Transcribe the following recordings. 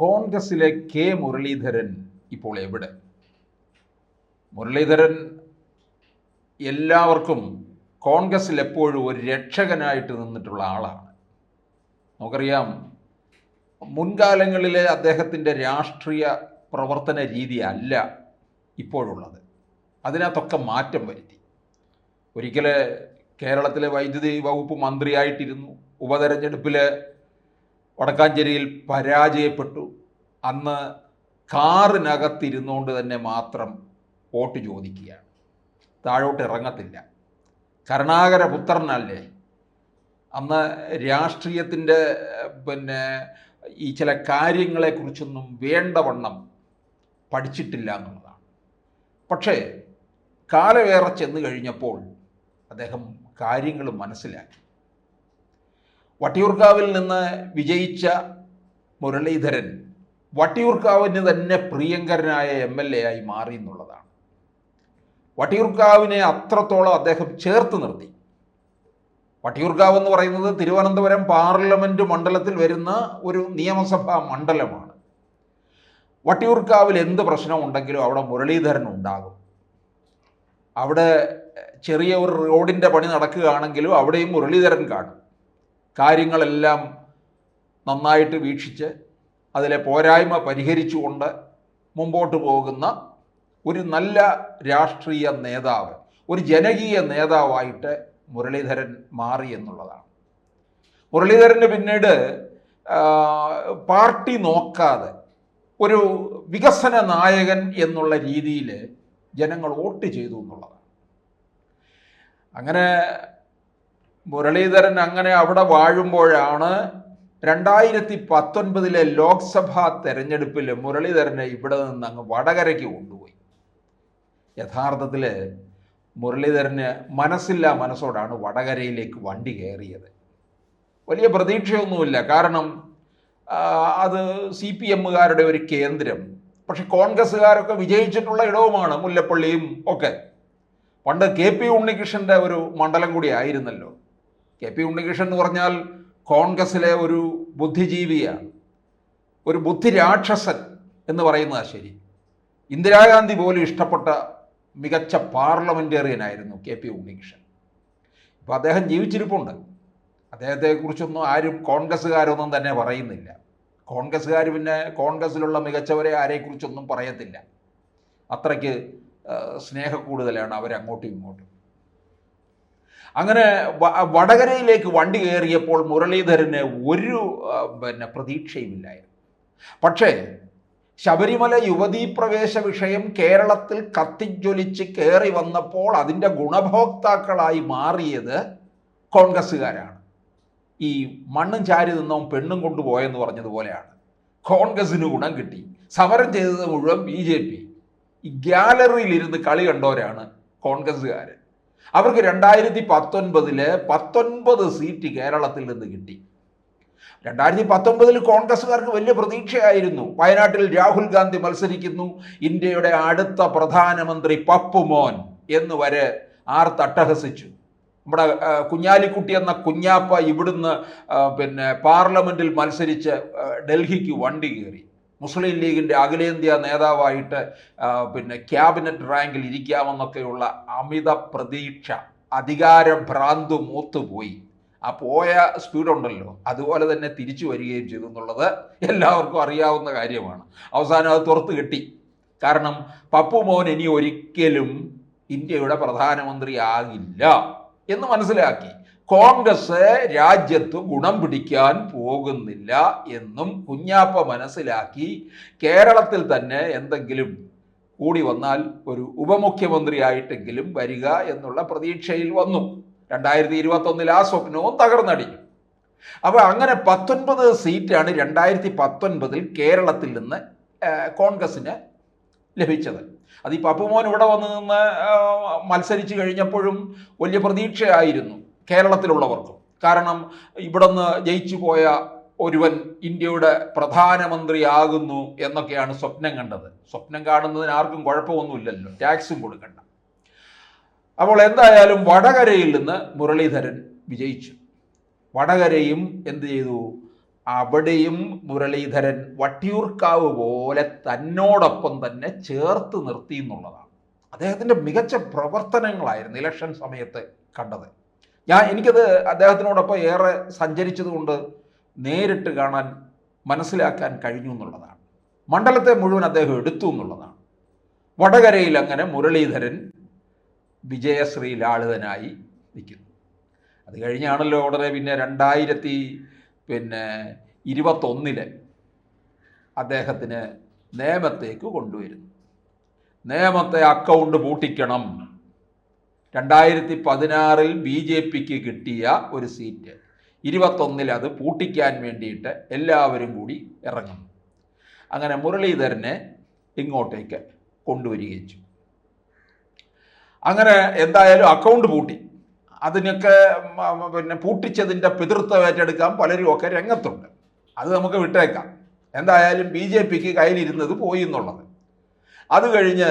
കോൺഗ്രസിലെ കെ മുരളീധരൻ ഇപ്പോൾ എവിടെ? മുരളീധരൻ എല്ലാവർക്കും കോൺഗ്രസിൽ എപ്പോഴും ഒരു രക്ഷകനായിട്ട് നിന്നിട്ടുള്ള ആളാണ്. നമുക്കറിയാം മുൻകാലങ്ങളിലെ അദ്ദേഹത്തിന്റെ രാഷ്ട്രീയ പ്രവർത്തന രീതി അല്ല ഇപ്പോഴുള്ളത്. അതിനകത്തൊക്കെ മാറ്റം വരുത്തി. ഒരിക്കൽ കേരളത്തിലെ വൈദ്യുതി വകുപ്പ് മന്ത്രിയായിട്ടിരുന്നു. ഉപതെരഞ്ഞെടുപ്പിൽ വടക്കാഞ്ചേരിയിൽ പരാജയപ്പെട്ടു. അന്ന് കാറിനകത്തിരുന്നുകൊണ്ട് തന്നെ മാത്രം വോട്ട് ചോദിക്കുകയാണ്. താഴോട്ട് ഇറങ്ങത്തില്ല. കരുണാകര പുത്രനല്ലേ അന്ന് രാഷ്ട്രീയത്തിന്റെ പിന്നെ ഈ ചില കാര്യങ്ങളെക്കുറിച്ചൊന്നും വേണ്ടവണ്ണം പഠിച്ചിട്ടില്ല എന്നുള്ളതാണ്. പക്ഷേ കാലവേറെ ചെന്ന് കഴിഞ്ഞപ്പോൾ അദ്ദേഹം കാര്യങ്ങൾ മനസ്സിലാക്കി. വട്ടിയൂർക്കാവിൽ നിന്ന് വിജയിച്ച മുരളീധരൻ വട്ടിയൂർക്കാവിന് തന്നെ പ്രിയങ്കരനായ എം എൽ എ ആയി മാറി എന്നുള്ളതാണ്. വട്ടിയൂർക്കാവിനെ അത്രത്തോളം അദ്ദേഹം ചേർത്ത് നിർത്തി. വട്ടിയൂർക്കാവ് എന്ന് പറയുന്നത് തിരുവനന്തപുരം പാർലമെന്റ് മണ്ഡലത്തിൽ വരുന്ന ഒരു നിയമസഭാ മണ്ഡലമാണ്. വട്ടിയൂർക്കാവിൽ എന്ത് പ്രശ്നമുണ്ടെങ്കിലും അവിടെ മുരളീധരൻ ഉണ്ടാകും. അവിടെ ചെറിയ ഒരു റോഡിന്റെ പണി നടക്കുകയാണെങ്കിലും അവിടെയും മുരളീധരൻ കാണും. കാര്യങ്ങളെല്ലാം നന്നായിട്ട് വീക്ഷിച്ച് അതിലെ പോരായ്മ പരിഹരിച്ചുകൊണ്ട് മുമ്പോട്ട് പോകുന്ന ഒരു നല്ല രാഷ്ട്രീയ നേതാവ് ഒരു ജനകീയ നേതാവായിട്ട് മുരളീധരൻ മാറി എന്നുള്ളതാണ്. മുരളീധരന് പിന്നീട് പാർട്ടി നോക്കാതെ ഒരു വികസന നായകൻ എന്നുള്ള രീതിയിൽ ജനങ്ങൾ വോട്ട് ചെയ്തു എന്നുള്ളതാണ്. അങ്ങനെ മുരളീധരൻ അങ്ങനെ അവിടെ വാഴുമ്പോഴാണ് രണ്ടായിരത്തി പത്തൊൻപതിലെ ലോക്സഭാ തെരഞ്ഞെടുപ്പിൽ മുരളീധരനെ ഇവിടെ നിന്ന് അങ്ങ് വടകരയ്ക്ക് കൊണ്ടുപോയി. യഥാർത്ഥത്തിൽ മുരളീധരന് മനസ്സില്ല മനസ്സോടാണ് വടകരയിലേക്ക് വണ്ടി കയറിയത്. വലിയ പ്രതീക്ഷയൊന്നുമില്ല. കാരണം അത് സി പി എമ്മുകാരുടെ ഒരു കേന്ദ്രം. പക്ഷെ കോൺഗ്രസ്സുകാരൊക്കെ വിജയിച്ചിട്ടുള്ള ഇടവുമാണ് മുല്ലപ്പള്ളിയും ഒക്കെ. പണ്ട് കെ പി ഉണ്ണികൃഷ്ണന്റെ ഒരു മണ്ഡലം കൂടി ആയിരുന്നല്ലോ. കെ പി ഉണ്ണികൃഷ്ണൻ എന്ന് പറഞ്ഞാൽ കോൺഗ്രസ്സിലെ ഒരു ബുദ്ധിജീവിയാണ്. ഒരു ബുദ്ധിരാക്ഷസൻ എന്ന് പറയുന്നതാണ് ശരി. ഇന്ദിരാഗാന്ധി പോലും ഇഷ്ടപ്പെട്ട മികച്ച പാർലമെന്റേറിയനായിരുന്നു കെ പി ഉണ്ണികൃഷ്ണൻ. ഇപ്പോൾ അദ്ദേഹം ജീവിച്ചിരിപ്പുണ്ട്. അദ്ദേഹത്തെക്കുറിച്ചൊന്നും ആരും കോൺഗ്രസ്സുകാരൊന്നും തന്നെ പറയുന്നില്ല. കോൺഗ്രസ്സുകാർ പിന്നെ കോൺഗ്രസ്സിലുള്ള മികച്ചവരെ ആരെക്കുറിച്ചൊന്നും പറയത്തില്ല. അത്രയ്ക്ക് സ്നേഹക്കൂടുതലാണ് അവരങ്ങോട്ടും ഇങ്ങോട്ടും. അങ്ങനെ വടകരയിലേക്ക് വണ്ടി കയറിയപ്പോൾ മുരളീധരന് ഒരു പിന്നെ പ്രതീക്ഷയുമില്ലായിരുന്നു. പക്ഷേ ശബരിമല യുവതീ പ്രവേശ വിഷയം കേരളത്തിൽ കത്തിജ്വലിച്ച് കയറി വന്നപ്പോൾ അതിന്റെ ഗുണഭോക്താക്കളായി മാറിയത് കോൺഗ്രസ്സുകാരാണ്. ഈ മണ്ണും ചാരി നിന്നവും പെണ്ണും കൊണ്ടുപോയെന്ന് പറഞ്ഞതുപോലെയാണ്. കോൺഗ്രസ്സിന് ഗുണം കിട്ടി. സമരം ചെയ്തത് മുഴുവൻ ബി ജെ പി. ഈ ഗ്യാലറിയിലിരുന്ന് കളി കണ്ടവരാണ് കോൺഗ്രസ്സുകാർ അവർക്ക് രണ്ടായിരത്തി പത്തൊൻപതിൽ പത്തൊൻപത് സീറ്റ് കേരളത്തിൽ നിന്ന് കിട്ടി. രണ്ടായിരത്തി പത്തൊൻപതിൽ കോൺഗ്രസ്സുകാർക്ക് വലിയ പ്രതീക്ഷയായിരുന്നു. വയനാട്ടിൽ രാഹുൽ ഗാന്ധി മത്സരിക്കുന്നു. ഇന്ത്യയുടെ അടുത്ത പ്രധാനമന്ത്രി പപ്പുമോൻ എന്ന് വരെ ആർ തട്ടഹസിച്ചു. നമ്മുടെ കുഞ്ഞാലിക്കുട്ടി എന്ന കുഞ്ഞാപ്പ ഇവിടുന്ന് പിന്നെ പാർലമെന്റിൽ മത്സരിച്ച് ഡൽഹിക്ക് വണ്ടി കയറി. മുസ്ലിം ലീഗിന്റെ അഖിലേന്ത്യാ നേതാവായിട്ട് പിന്നെ ക്യാബിനറ്റ് റാങ്കിൽ ഇരിക്കാമെന്നൊക്കെയുള്ള അമിത പ്രതീക്ഷ അധികാരഭ്രാന്ത് മൂത്തുപോയി. ആ പോയ സ്പീഡ് ഉണ്ടല്ലോ അതുപോലെ തന്നെ തിരിച്ചു വരികയും ചെയ്തു എന്നുള്ളത് എല്ലാവർക്കും അറിയാവുന്ന കാര്യമാണ്. അവസാനം അത് തുറത്ത് കിട്ടി. കാരണം പപ്പു മോൻ ഇനി ഒരിക്കലും ഇന്ത്യയുടെ പ്രധാനമന്ത്രി ആകില്ല എന്ന് മനസ്സിലാക്കി. കോൺഗ്രസ് രാജ്യത്ത് ഗുണം പിടിക്കാൻ പോകുന്നില്ല എന്നും കുഞ്ഞാപ്പ മനസ്സിലാക്കി കേരളത്തിൽ തന്നെ എന്തെങ്കിലും കൂടി വന്നാൽ ഒരു ഉപമുഖ്യമന്ത്രിയായിട്ടെങ്കിലും വരിക എന്നുള്ള പ്രതീക്ഷയിൽ വന്നു. രണ്ടായിരത്തി ഇരുപത്തൊന്നിൽ ആ സ്വപ്നവും തകർന്നടിഞ്ഞു. അപ്പോൾ അങ്ങനെ പത്തൊൻപത് സീറ്റാണ് രണ്ടായിരത്തി പത്തൊൻപതിൽ കേരളത്തിൽ നിന്ന് കോൺഗ്രസിന് ലഭിച്ചത്. അത് ഈ പപ്പുമോൻ ഇവിടെ വന്ന് നിന്ന് മത്സരിച്ച് കഴിഞ്ഞപ്പോഴും വലിയ പ്രതീക്ഷയായിരുന്നു. കേരളത്തിലുള്ളവർക്കും. കാരണം ഇവിടുന്ന് ജയിച്ചു പോയ ഒരുവൻ ഇന്ത്യയുടെ പ്രധാനമന്ത്രിയാകുന്നു എന്നൊക്കെയാണ് സ്വപ്നം കണ്ടത്. സ്വപ്നം കാണുന്നതിന് ആർക്കും കുഴപ്പമൊന്നുമില്ലല്ലോ. ടാക്സും കൊടുക്കണ്ട. അപ്പോൾ എന്തായാലും വടകരയിൽ നിന്ന് മുരളീധരൻ വിജയിച്ചു. വടകരയും എന്ത് ചെയ്തു? അവിടെയും മുരളീധരൻ വട്ടിയൂർക്കാവ് പോലെ തന്നോടൊപ്പം തന്നെ ചേർത്ത് നിർത്തി എന്നുള്ളതാണ്. അദ്ദേഹത്തിന്റെ മികച്ച പ്രവർത്തനങ്ങളായിരുന്നു ഇലക്ഷൻ സമയത്ത് കണ്ടത്. ഞാൻ എനിക്കത് അദ്ദേഹത്തിനോടൊപ്പം ഏറെ സഞ്ചരിച്ചതുകൊണ്ട് നേരിട്ട് കാണാൻ മനസ്സിലാക്കാൻ കഴിഞ്ഞു എന്നുള്ളതാണ്. മണ്ഡലത്തെ മുഴുവൻ അദ്ദേഹം എടുത്തു എന്നുള്ളതാണ്. വടകരയിൽ അങ്ങനെ മുരളീധരൻ വിജയശ്രീ ലാളിതനായി നിൽക്കുന്നു. അത് കഴിഞ്ഞാണല്ലോ ഉടനെ പിന്നെ രണ്ടായിരത്തി പിന്നെ ഇരുപത്തൊന്നിൽ അദ്ദേഹത്തിന് നേമത്തേക്ക് കൊണ്ടുവരുന്നു. നേമത്തെ അക്കൗണ്ട് പൂട്ടിക്കണം. രണ്ടായിരത്തി പതിനാറിൽ ബി ജെ പിക്ക് കിട്ടിയ ഒരു സീറ്റ്. ഇരുപത്തൊന്നിൽ അത് പൂട്ടിക്കാൻ വേണ്ടിയിട്ട് എല്ലാവരും കൂടി ഇറങ്ങുന്നു. അങ്ങനെ മുരളീധരനെ ഇങ്ങോട്ടേക്ക് കൊണ്ടുവരികയും ചെയ്തു. അങ്ങനെ എന്തായാലും അക്കൗണ്ട് പൂട്ടി. അതിനൊക്കെ പിന്നെ പൂട്ടിച്ചതിന്റെ പിതൃത്വം ഏറ്റെടുക്കാൻ പലരും ഒക്കെ രംഗത്തുണ്ട്. അത് നമുക്ക് വിട്ടേക്കാം. എന്തായാലും ബി ജെ പിക്ക് കയ്യിലിരുന്നത് പോയി എന്നുള്ളത്. അത് കഴിഞ്ഞ്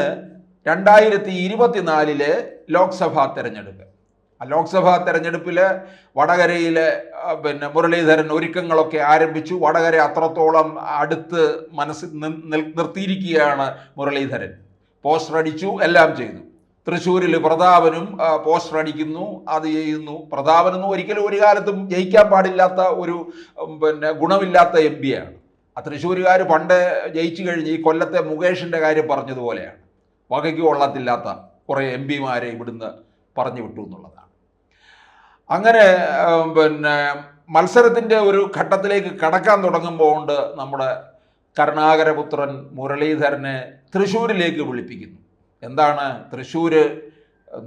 രണ്ടായിരത്തി ഇരുപത്തിനാലിലെ ലോക്സഭാ തെരഞ്ഞെടുപ്പ്. ആ ലോക്സഭാ തെരഞ്ഞെടുപ്പിൽ വടകരയിലെ പിന്നെ മുരളീധരൻ ഒരുക്കങ്ങളൊക്കെ ആരംഭിച്ചു. വടകര അത്രത്തോളം അടുത്ത് മനസ്സിൽ നിർത്തിയിരിക്കുകയാണ് മുരളീധരൻ. പോസ്റ്റർ അടിച്ചു എല്ലാം ചെയ്തു. തൃശ്ശൂരിൽ പ്രതാപനും പോസ്റ്റർ അടിക്കുന്നു അത് ചെയ്യുന്നു. പ്രതാപനൊന്നും ഒരിക്കലും ഒരു കാലത്തും ജയിക്കാൻ പാടില്ലാത്ത ഒരു പിന്നെ ഗുണമില്ലാത്ത എം ആണ് ആ തൃശ്ശൂരുകാർ പണ്ട് ജയിച്ചു കഴിഞ്ഞ് ഈ കൊല്ലത്തെ മുകേഷിന്റെ കാര്യം പറഞ്ഞതുപോലെയാണ്. വകയ്ക്ക് കൊള്ളത്തില്ലാത്ത കുറേ എം പിമാരെ ഇവിടുന്ന് പറഞ്ഞു വിട്ടു എന്നുള്ളതാണ്. അങ്ങനെ പിന്നെ മത്സരത്തിന്റെ ഒരു ഘട്ടത്തിലേക്ക് കടക്കാൻ തുടങ്ങുമ്പോൾ കൊണ്ട് നമ്മുടെ കരുണാകരപുത്രൻ മുരളീധരനെ തൃശ്ശൂരിലേക്ക് വിളിപ്പിക്കുന്നു. എന്താണ്? തൃശ്ശൂർ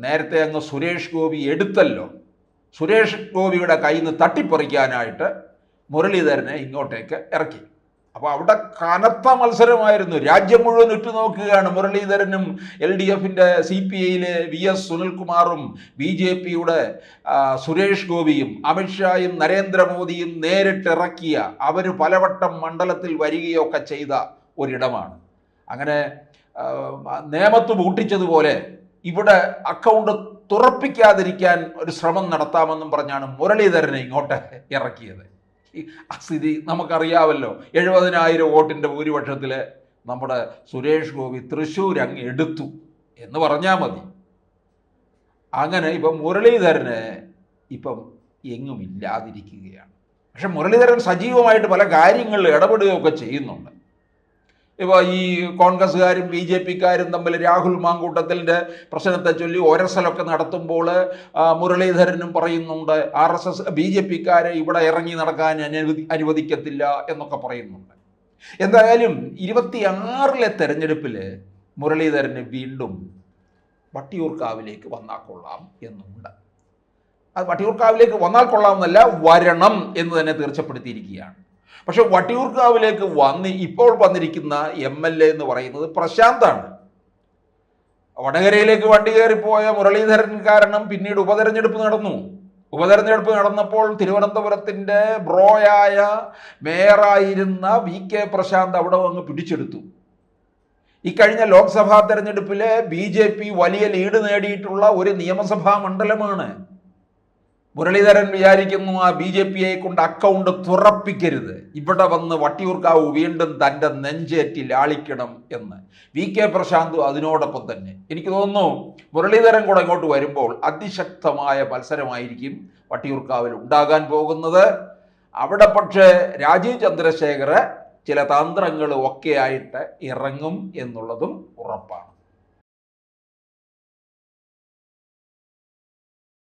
നേരത്തെ അങ്ങ് സുരേഷ് ഗോപി എടുത്തല്ലോ. സുരേഷ് ഗോപിയുടെ കയ്യിൽ നിന്ന് തട്ടിപ്പറിക്കാനായിട്ട് മുരളീധരനെ ഇങ്ങോട്ടേക്ക് ഇറക്കി. അപ്പോൾ അവിടെ കനത്ത മത്സരമായിരുന്നു. രാജ്യം മുഴുവൻ ഉറ്റുനോക്കുകയാണ് മുരളീധരനും എൽ ഡി എഫിന്റെ സി പി ഐയിലെ വി എസ് സുനിൽകുമാറും ബി ജെ പിയുടെ സുരേഷ് ഗോപിയും അമിത്ഷായും നരേന്ദ്രമോദിയും നേരിട്ടിറക്കിയ അവർ പലവട്ടം മണ്ഡലത്തിൽ വരികയൊക്കെ ചെയ്ത ഒരിടമാണ്. അങ്ങനെ നേമത്ത് പൂട്ടിച്ചതുപോലെ ഇവിടെ അക്കൗണ്ട് തുറപ്പിക്കാതിരിക്കാൻ ഒരു ശ്രമം നടത്താമെന്നും പറഞ്ഞാണ് മുരളീധരനെ ഇങ്ങോട്ട് ഇറക്കിയത്. ആ സ്ഥിതി നമുക്കറിയാമല്ലോ. എഴുപതിനായിരം വോട്ടിന്റെ ഭൂരിപക്ഷത്തിൽ നമ്മുടെ സുരേഷ് ഗോപി തൃശ്ശൂർ അങ്ങ് എടുത്തു എന്ന് പറഞ്ഞാൽ മതി. അങ്ങനെ ഇപ്പം മുരളീധരന് ഇപ്പം എങ്ങും ഇല്ലാതിരിക്കുകയാണ്. പക്ഷെ മുരളീധരൻ സജീവമായിട്ട് പല കാര്യങ്ങളിൽ ഇടപെടുകയൊക്കെ ചെയ്യുന്നുണ്ട്. ഇപ്പോൾ ഈ കോൺഗ്രസ്സുകാരും ബി ജെ പിക്കാരും തമ്മിൽ രാഹുൽ മാങ്കൂട്ടത്തിന്റെ പ്രശ്നത്തെ ചൊല്ലി ഒരസലൊക്കെ നടത്തുമ്പോൾ മുരളീധരനും പറയുന്നുണ്ട് R S S B J പിക്കാരെ ഇവിടെ ഇറങ്ങി നടക്കാൻ അനുവദി അനുവദിക്കത്തില്ല എന്നൊക്കെ പറയുന്നുണ്ട്. എന്തായാലും ഇരുപത്തിയാറിലെ തെരഞ്ഞെടുപ്പിൽ മുരളീധരന് വീണ്ടും വട്ടിയൂർക്കാവിലേക്ക് വന്നാൽ കൊള്ളാം എന്നുണ്ട്. അത് വട്ടിയൂർക്കാവിലേക്ക് വന്നാൽ കൊള്ളാമെന്നല്ല വരണം എന്ന് തന്നെ തീർച്ചപ്പെടുത്തിയിരിക്കുകയാണ്. പക്ഷെ വട്ടിയൂർക്കാവിലേക്ക് വന്ന് ഇപ്പോൾ വന്നിരിക്കുന്ന എം എൽ എ എന്ന് പറയുന്നത് പ്രശാന്താണ്. വടകരയിലേക്ക് വണ്ടി കയറിപ്പോയ മുരളീധരൻ കാരണം പിന്നീട് ഉപതെരഞ്ഞെടുപ്പ് നടന്നു. ഉപതെരഞ്ഞെടുപ്പ് നടന്നപ്പോൾ തിരുവനന്തപുരത്തിന്റെ ബ്രോയായ മേയറായിരുന്ന വി കെ പ്രശാന്ത് അവിടെ അങ്ങ് പിടിച്ചെടുത്തു. ഇക്കഴിഞ്ഞ ലോക്സഭാ തെരഞ്ഞെടുപ്പിലെ ബി വലിയ ലീഡ് നേടിയിട്ടുള്ള ഒരു നിയമസഭാ മണ്ഡലമാണ്. മുരളീധരൻ വിചാരിക്കുന്നു ആ ബി ജെ പിയെ കൊണ്ട് അക്കൗണ്ട് തുറപ്പിക്കരുത്. ഇവിടെ വന്ന് വട്ടിയൂർക്കാവ് വീണ്ടും തന്റെ നെഞ്ചേറ്റി ലാളിക്കണം എന്ന്. വി കെ പ്രശാന്ത് അതിനോടൊപ്പം തന്നെ. എനിക്ക് തോന്നുന്നു മുരളീധരൻ കൂടെ ഇങ്ങോട്ട് വരുമ്പോൾ അതിശക്തമായ മത്സരമായിരിക്കും വട്ടിയൂർക്കാവിൽ ഉണ്ടാകാൻ പോകുന്നത്. അവിടെ പക്ഷേ രാജീവ് ചന്ദ്രശേഖർ ചില തന്ത്രങ്ങളും ഒക്കെ ആയിട്ട് ഇറങ്ങും എന്നുള്ളതും ഉറപ്പാണ്.